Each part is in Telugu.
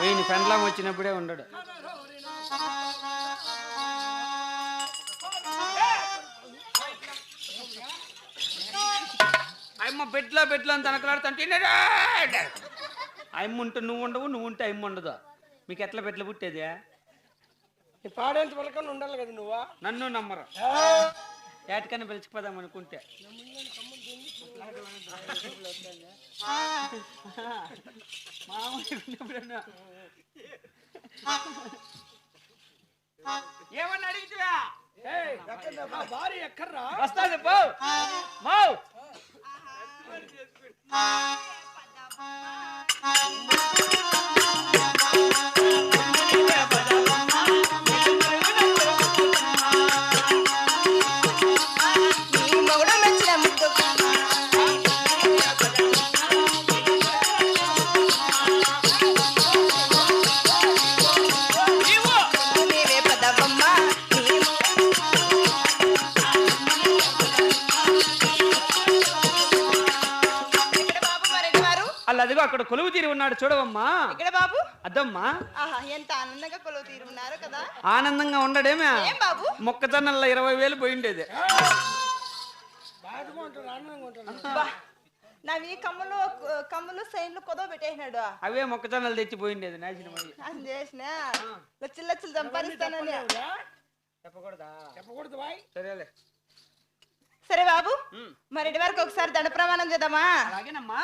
వీని పెండ్లం వచ్చినప్పుడే ఉండడు. అమ్మ పెట్లో అని తనకలాడుతుంటే అమ్మ ఉంటే నువ్వు ఉండవు నువ్వు ఉంటే అమ్మ ఉండదు. మీకు ఎట్లా పెట్లు పుట్టేది? పాడేంత పలకన్నా ఉండాలి కదా నువ్వా? నన్ను నమ్మరు. ఏటికన్నా పిలిచిపోదాం అనుకుంటే. ఏమన్నా అడిగితే ఏయ్, మా భార్య ఎక్కడ్రా? వస్తాది పో మో అక్కడ కొలువు తీరి ఉన్నాడు చూడవమ్మా. ఇక్కడ బాబు? అద్దమ్మా. ఆహా ఎంత ఆనందంగా కొలువు తీరు ఉన్నారు కదా. ఆనందంగా ఉండడేమే. ఏం బాబు? మొక్కజొన్నల్లో ఇరవై వేలు పోయిండేది. బాధగా ఉంటాడు ఆనందంగా ఉంటాడు బా నావి కమ్ములు కమ్ములు సైన్లు కొదవ పెట్టేసినాడు. అవే మొక్కజొన్నలు తెచ్చి పోయిండేది నాశనం అయ్యి. అని చేసిన. లచ్చలు లచ్చలు సంపాదిస్తానని చెప్పకూడదా? చెప్పకూడదు? బాయ్ సరేలే. సరే బాబు. మరెడ్డి వరకు ఒకసారి దండ ప్రమాణం చేద్దామా? అలాగేనమ్మా.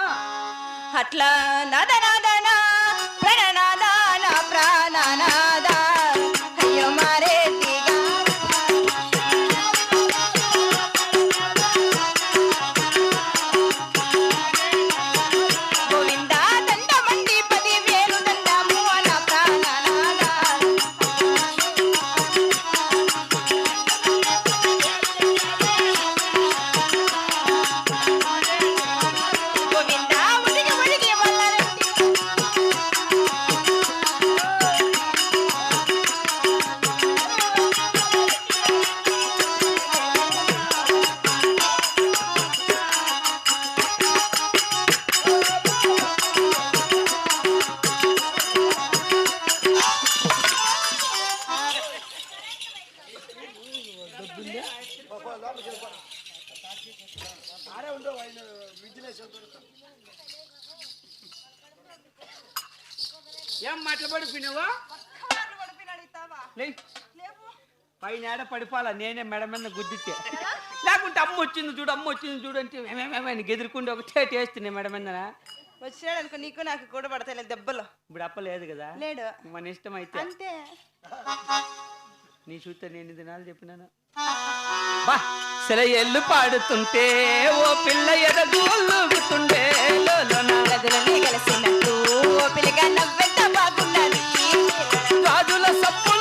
అట్లా నదనాదన ప్రణనాదాన ప్రాణనాద ఆడే ఉండవు ఆయన ఏం మాటలు పడిపోయినావా లే పైన ఏడ పడిపోవాలా? నేనే మెడ మీద గుద్దితే. లేకుంటే అమ్మ వచ్చింది చూడు అమ్మ వచ్చింది చూడు అంటే ఏమేమేమని గెదురుకుంటే ఒకటే టేస్ట్ నీ మెడ మీద వచ్చినాడు అనుకో నీకు నాకు కూడా పడతాయి దెబ్బలు. ఇప్పుడు అప్ప లేదు కదా? లేడు. మన ఇష్టం అయితే. అంతే. నీ చూస్తే నేను ఎన్ని దినాలు చెప్పినాను? సెలయెల్లు పాడుతుంటే ఓ పిల్ల ఎదగోలుగుతుండే కలిసినట్టు ఓ పిల్లగా నవ్వెంత బాగున్నది? గాజుల సప్పులు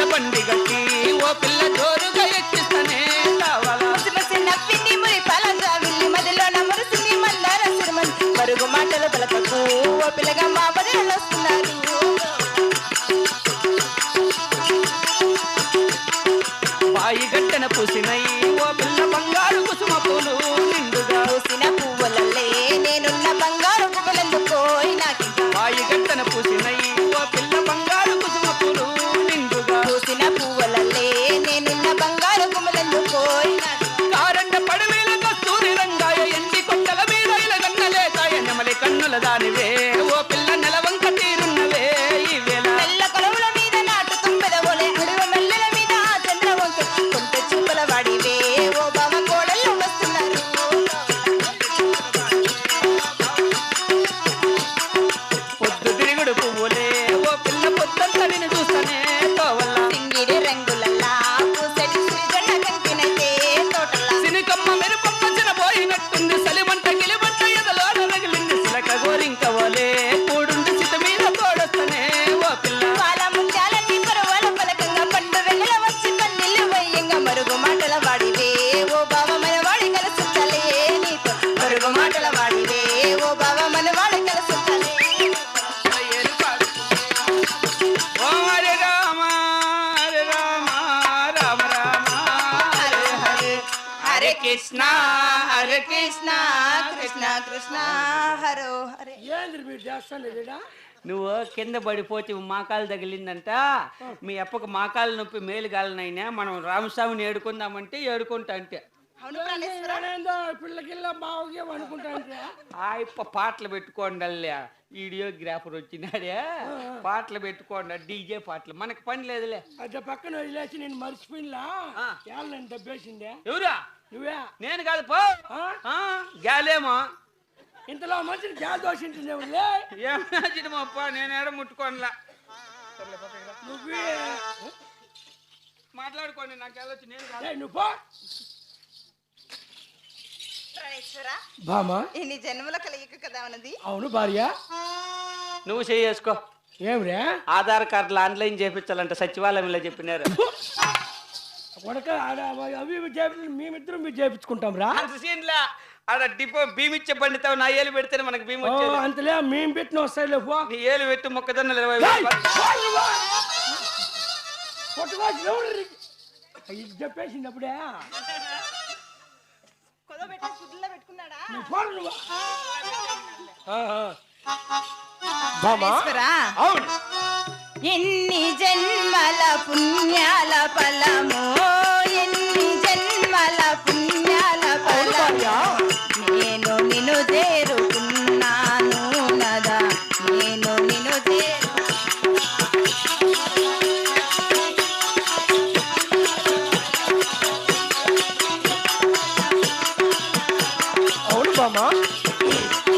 జోడెట్ల బండి గట్టి ఓ పిల్ల జోరుగా ఎక్కిస్తనే కావాలా? ముసిముసి నవ్వింది మురి పలంగా విల్లి మదిలో నమురుసింది మందార సిరిమన్. మరుగు మాటలు పలకకు ఓ పిల్లగా మా హరే కృష్ణ కృష్ణ కృష్ణ హరో హరే. ఏంది మీరు చేస్తాను నువ్వు కింద పడిపోతే మాకాలు తగిలిందంట. మీ అప్పకు మాకాలు నొప్పి మేలు కాలనైనా మనం రామస్వామిని ఏడుకుందామంటే ఏడుకుంటా అంటే పిల్లకిల్ల ఆ ఇప్ప పాటలు పెట్టుకోండి అల్లే వీడియోగ్రాఫర్ వచ్చినాడే. పాటలు పెట్టుకోండి డీజే పాటలు. మనకు పని లేదులే. అట్లా పక్కన వదిలేసి నేను దబ్బేసిందే? ఎవరా? నువ్వే? నేను కాదు పో. ఆ? ఆ, గాలేమో ఇంతలో మంచిని గ్యాస్ దోషింటుందేవులే ఏమన్నా అప్ప నేను ఏడ ముట్టుకోనిలా. నువ్వే. మాట్లాడుకోండి నాకు వెళ్ళొచ్చు నేను నువ్వు బామా ఇన్ని జన్మల కలిగిక కదా ఉన్నది? అవును భార్య. నువ్వు చేసుకో ఏమిరే ఆధార్ కార్డులు ఆన్లైన్ చేపించాలంట సచివాలయంలో చెప్పినారు. ఆడ అవి ఇవి చేపి మేమిద్దరం మీరు చేపించుకుంటాం రా. అంత సీన్లా? ఆడ డిపో నా ఏలు పెడితేనే మనకు భీమ్ ఓ, వచ్చేది. అంతలే మేము పెట్టిన వస్తాయిలే పో నీ ఏలు పెట్టి మొక్కజొన్నలు ఇరవై ఇది చెప్పేసింది అప్పుడే పెట్టుకున్నాడా? నువ్వు పో నువ్వు. ఆ, ఆ. బామా ప్రాణేశ్వర అవును. ఎన్ని జన్మల పుణ్యాల ఫలము huh?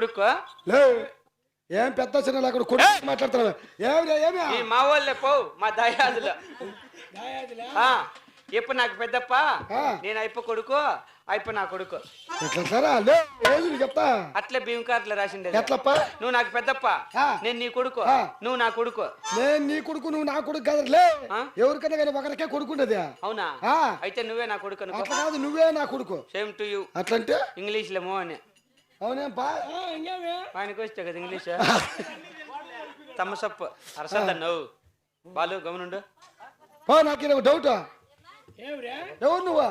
కొడుకు? ఏం పెద్ద చిన్న లేకుండా కొడుకు మాట్లాడుతున్నావు? ఏమి ఈ మా వాళ్ళే పోవు మా దయాదులు. ఇప్పుడు నాకు పెద్దప్ప. నేను అయిపో కొడుకు అయిపో నా కొడుకు. చెప్తా. అట్లే భీమ్ కార్డులో రాసిండే ఎట్లప్ప? నువ్వు నాకు పెద్దప్ప. నేను నీ కొడుకు. నువ్వు నా కొడుకు. నేను నీ కొడుకు నువ్వు నా కొడుకు కదా. లే ఆ? ఎవరికైనా కానీ ఒకరికే కొడుకుండది అవునా. అయితే నువ్వే నా కొడుకు కాదు నువ్వే నా కొడుకు. సేమ్ టు యూ అట్లంటే? ఇంగ్లీష్లో మోహన్. అవునేం ఆయనకు వస్తే కదా ఇంగ్లీష్? తమ్మసప్పు అరసద్ద నవ్వు బాలు గమనుండు? పో నాకు డౌట్ ఏమిరా? ఎవరు నువ్వు?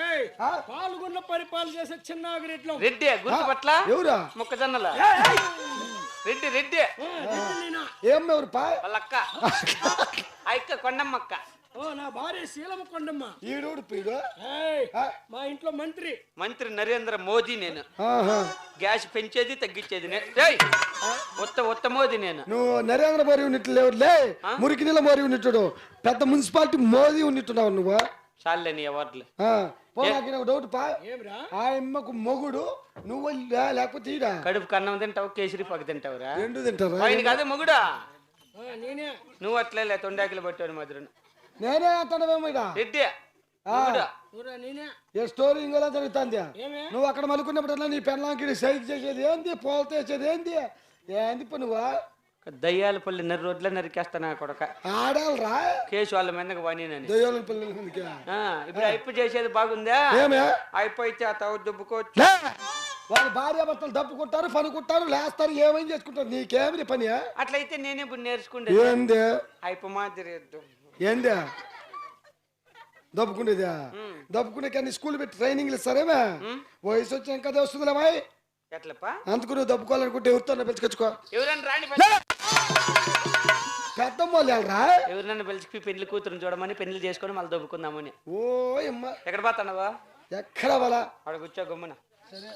ఏయ్ ఆ? పాల్గొన్న పరిపాలన చేసే చిన్న రెడ్లో రెడ్డి గుర్తుపట్ల ఎవరా? మొక్కజొన్నల? రెడ్డి రెడ్డి. ఏం ఎవరు? పా వాళ్ళ అక్క ఆ అక్క కొండమ్మక్క. ఓ నా భార్య శీలమ కొండమ్మ. పీడు? మా ఇంట్లో మంత్రి. మంత్రి నరేంద్ర మోదీ నేను. గ్యాస్ పెంచేది తగ్గించేది! ఉత్త ఉత్త మోదీ నేను. నువ్వు నరేంద్ర మోదీ ఉన్నట్టు లేవు లే మురికి నీళ్ళ మోదీ ఉన్నట్టు. పెద్ద మున్సిపాలిటీ మోదీ ఉన్నట్టున్నావు నువ్వు. చాలే నీ అవార్డులు. ఆ, పో నాకు ఒక డౌట్ పా. ఏమిరా? ఆ అమ్మకు మొగుడు నువ్వు లేకపోతే ఈడా? కడుపు కన్నం తింటావు కేసరి పక్క తింటావురా? రెండు తింటారా? ఆయన కాదే మొగుడా? నేనే. నువ్వు అట్లే లే తొండాకిలు పట్టాడు మధురను. నేనే అంటాడమేమో ఏ స్టోరీ ఇంకోలా జరుగుతుంది? ఏమే? నువ్వు అక్కడ మలుకున్నప్పుడల్లా నీ పెళ్ళాంకి సైకి చేసేది ఏంది? పోల్ చేసేది ఏంది? ఏంది పో నువ్వు? దయ్యాల పల్లి నరి రోడ్ల నరికేస్తా నా కొడక. ఆడాలరా? కేసు వాళ్ళ మీదకి వాణినని దయ్యాల పిల్లల మీదకి. ఆ, ఇప్పుడు అయిపు చేసేది బాగుందా? ఏమే? అయిపోయితే ఆ తవ్వు దుబ్బుకోవచ్చు. లే! వాళ్ళ భార్య భర్తలు దప్పుకుంటారు పనుకుంటారు లేస్తారు ఏమేం చేసుకుంటారు? నీకేమి పని అట్లయితే నేనే ఇప్పుడు నేర్చుకుంటే ఏంది? అయిపో మాదిరి. ఏంది? దప్పుకునేదా దప్పుకునే కానీ స్కూల్ పెట్టి ట్రైనింగ్లు ఇస్తారేమే? వయసు వచ్చి ఇంకా వస్తుందిలే మాయ్. ఎట్లప్పా? అందుకు నువ్వు దప్పుకోవాలనుకుంటే ఎవరితో పిలుచుకొచ్చుకో ఎవరన్నా రాని పెద్దమ్మ వాళ్ళు వెళ్ళరా ఎవరినన్నా పిలిచి పెళ్ళి కూతురుని చూడమని పెళ్ళి చేసుకొని మళ్ళీ దొబ్బుకుందామని. ఓ అమ్మ. ఎక్కడ పోతానవా ఎక్కడ వాళ్ళ? అక్కడ కూర్చో గమ్మున. సరే.